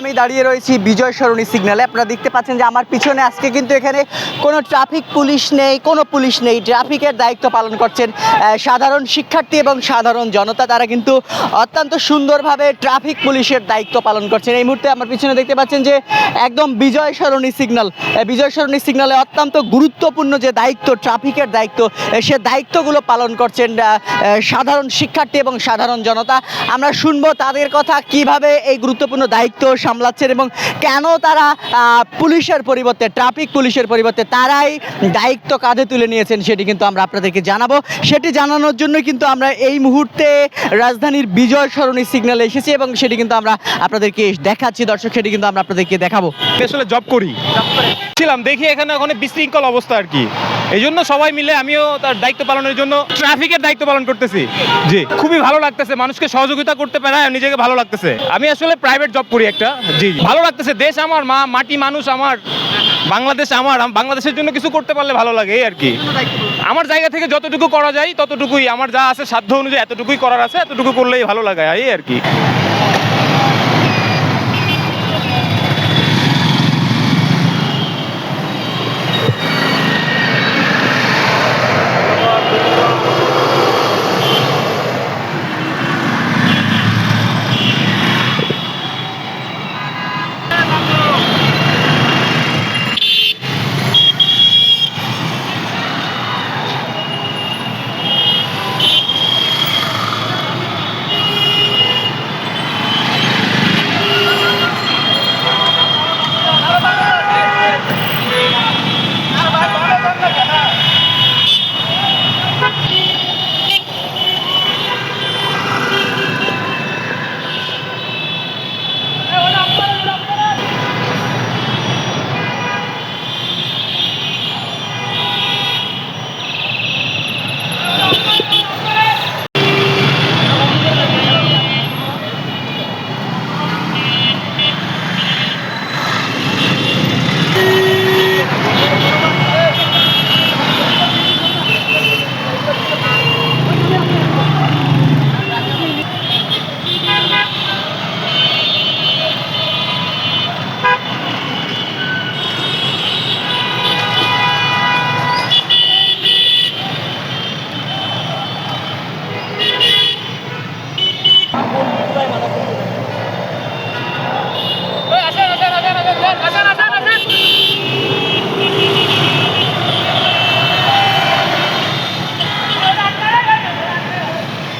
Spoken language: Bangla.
আমি দাঁড়িয়ে রয়েছি বিজয় সরণী সিগন্যালে। আপনারা দেখতে পাচ্ছেন যে আমার পিছনে আজকে কিন্তু এখানে কোনো ট্রাফিক পুলিশ নেই, কোনো পুলিশ নেই। ট্রাফিকের দায়িত্ব পালন করছেন সাধারণ শিক্ষার্থী এবং সাধারণ জনতা। তারা কিন্তু অত্যন্ত সুন্দরভাবে ট্রাফিক পুলিশের দায়িত্ব পালন করছেন। এই মুহূর্তে আমার পিছনে দেখতে পাচ্ছেন যে একদম বিজয় সরণী সিগন্যাল। বিজয় সরণী সিগন্যালে অত্যন্ত গুরুত্বপূর্ণ যে দায়িত্ব, ট্রাফিকের দায়িত্ব সে দায়িত্বগুলো পালন করছেন সাধারণ শিক্ষার্থী এবং সাধারণ জনতা। আমরা শুনব তাদের কথা, কীভাবে এই গুরুত্বপূর্ণ দায়িত্ব সামলাচ্ছেন এবং কেন তারা পুলিশের পরিবর্তে, ট্রাফিক পুলিশের পরিবর্তে তারাই দায়িত্ব কাঁধে তুলে নিয়েছেন সেটি কিন্তু আমরা আপনাদেরকে জানাব। সেটি জানানোর জন্য কিন্তু আমরা এই মুহূর্তে রাজধানীর বিজয় সরণী সিগন্যালে এসেছি এবং সেটি কিন্তু আমরা আপনাদেরকে দেখাচ্ছি। দর্শক, সেটি কিন্তু আমরা আপনাদেরকে দেখাবো। আসলে জব করি। ছিলাম, দেখি এখানে ওখানে বিশৃঙ্খল অবস্থা আর কি। এই জন্য সবাই মিলে আমিও তার দায়িত্ব পালনের জন্য ট্রাফিকের দায়িত্ব পালন করতেছি। জি। খুবই ভালো লাগতেছে, মানুষকে সহযোগিতা করতে পারে নিজেকে ভালো লাগতেছে। আমি আসলে প্রাইভেট জব করি একটা। ভালো লাগতেছে, দেশ আমার, মা, মাটি মানুষ আমার, বাংলাদেশ আমার বাংলাদেশের জন্য কিছু করতে পারলে ভালো লাগে, এই আর কি। আমার জায়গা থেকে যতটুকু করা যায়, ততটুকুই, আমার যা আছে, সাধ্য অনুযায়ী এতটুকুই করার আছে, এতটুকু করলেই ভালো লাগে, এই আর কি।